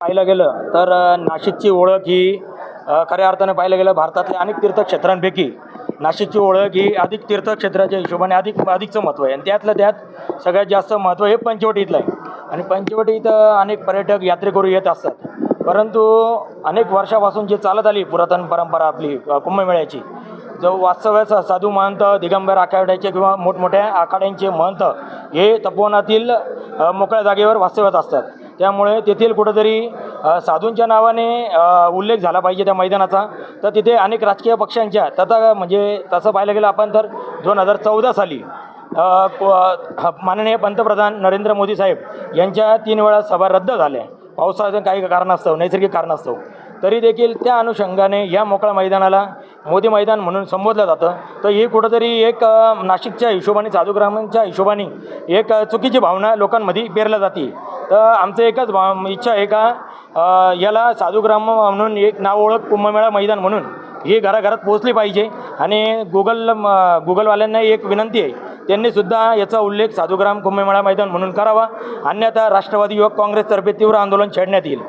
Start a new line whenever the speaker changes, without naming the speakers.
पाहिलं गेलं तर नाशिकची ओळख ही खऱ्या अर्थानं पाहिलं गेलं भारतातल्या अनेक तीर्थक्षेत्रांपैकी. नाशिकची ओळख ही अधिक तीर्थक्षेत्राच्या हिशोबाने अधिक अधिकचं महत्त्व आहे. आणि त्यातलं त्यात सगळ्यात जास्त महत्त्व हे पंचवटीतलं आहे. आणि पंचवटीत अनेक पर्यटक यात्रेकरू येत असतात. परंतु अनेक वर्षापासून जी चालत आली पुरातन परंपरा आपली कुंभमेळ्याची जो वास्तव्यास साधू महंत दिगंबर आखाड्याचे किंवा मोठमोठ्या आखाड्यांचे महंत हे तपोवनातील मोकळ्या जागेवर वास्तव्यात असतात. त्यामुळे तेथील कुठंतरी साधूंच्या नावाने उल्लेख झाला पाहिजे त्या मैदानाचा. तर तिथे अनेक राजकीय पक्षांच्या तथा म्हणजे तसं पाहायला गेलं आपण तर दोन हजार चौदा साली माननीय पंतप्रधान नरेंद्र मोदी साहेब यांच्या तीन वेळा सभा रद्द झाल्या. पावसाचं काही कारणास्तव नैसर्गिक कारणास्तव. तरी देखील त्या अनुषंगाने या मोकळ्या मैदानाला मोदी मैदान म्हणून संबोधलं जातं. तर ही कुठंतरी एक नाशिकच्या हिशोबाने साधुग्रामांच्या हिशोबाने एक चुकीची भावना लोकांमध्ये पेरल्या जाते. तर आमचं एकच इच्छा आहे का याला साधूग्राम म्हणून एक नाव ओळख कुंभमेळा मैदान म्हणून ही घराघरात पोहोचली पाहिजे. आणि गुगल गुगलवाल्यांना एक विनंती आहे त्यांनीसुद्धा याचा उल्लेख साधूग्राम कुंभमेळा मैदान म्हणून करावा. अन्यथा राष्ट्रवादी युवक काँग्रेसतर्फे तीव्र आंदोलन छेडण्यात येईल.